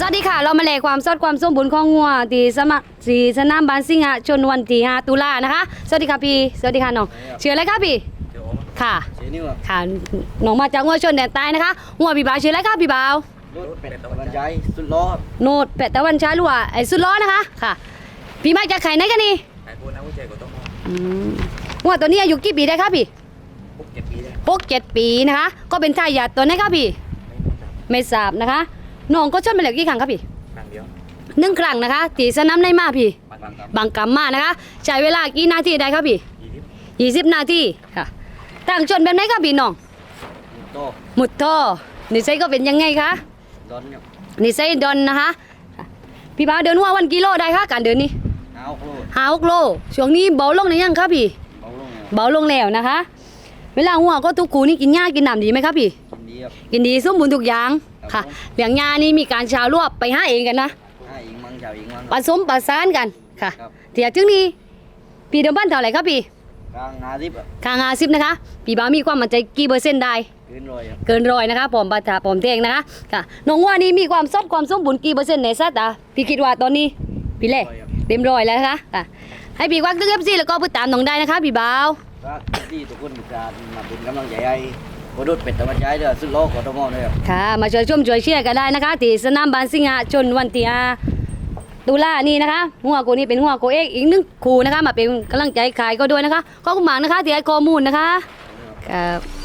สวัสดีค่ะ เรามาแลความสดความสมบูรณ์ของงัวที่สมัครสีสนามบานสิงหะชนวันที่5ตุลานะคะ สวัสดีค่ะพี่ สวัสดีค่ะน้องเชื่ออะไรคะพี่เดี๋ยวค่ะเสียนิ้วอะค่ะน้องมาจากงัวชนแดนใต้นะคะงัวพี่บ่าวชื่ออะไรคะพี่บ่าวรถเป็ดตะวันใจสุดล้อโนดแปะตะวันช้าหรือว่าไอ้สุดล้อนะคะค่ะ พี่มาจากไข่ไหนกันนี่ไอ้พวกนักวิจัยก็ต้องอืมงัวตัวนี้อายุกี่ปีได้คะพี่พวกเก็บปีได้หกเจ็ดปีนะคะ ก็เป็นทายาทตัวไหนคะพี่ ไม่รู้จักไม่ทราบนะคะ น้องก็ชนมาแล้วกี่ครั้งคะพี่ครั้งเดียวหนึ่งครั้งนะคะตีสนามในมาพี่บางครั้งบางกำมานะคะใช้เวลากี่นาทีได้ครับพี่ยี่สิบ20นาทีค่ะตั้งชนแบบไหนครับพี่น้องโตหมุดท่อนิสัยก็เป็นยังไงคะร้อนเนี่ยนิสัยดอนนะคะค่ะพี่บ่าวเดินหัววันกิโลได้คะการเดินนี้หนาวโคตรห้าหกโลช่วงนี้เบาลงหรือยังครับพี่เบาลงเนี่ยเบาลงแล้วนะคะ เวลาหัวก็ทุกคูนี่กินหญ้ากินน้ำดีไหมครับพี่กินดี ครับกินดีสมบูรณ์ทุกอย่างค่ะเลี้ยงหญ้านี่มีการชาวรวบไปหาเองกันนะห้าอิงมังเจ้าอิงมังผสมประสานกันค่ะครับ เดี๋ยวถึงนี้พี่เดิมบ้านเท่าไหร่ครับพี่กลางหาสิบอะคางาซิบนะคะพี่บ่าวมีความมั่นใจกี่เปอร์เซ็นต์ได้ขึ้นรอยอะเกินร้อยนะคะผมปะทาผมเทงนะคะค่ะน้องว่านี่มีความสดความสมบูรณ์กี่เปอร์เซ็นต์ในสายตาพี่คิดว่าตอนนี้พี่เล่เต็มร้อยแล้วนะคะค่ะให้พี่ควักตึกเอฟซีแล้วก็พูดตามน้องได้นะคะพี่บ่าว ก็ที่ทุกคนจะมาเป็นกำลังใจให้ โคดุดเป็ดตะวันใจเด้อสุดล้อกทมเลยครับค่ะ มาช่วยชมช่วยเชียร์กันได้นะคะที่สนามบานสิงห์ชนวันที่ห้าตุลานี่นะคะหัวโกนี่เป็นหัวโกเอกอีกหนึ่งครูนะคะ มาเป็นกำลังใจขายก็ด้วยนะคะขอบคุณมากนะคะที่ให้ข้อมูลนะคะครับ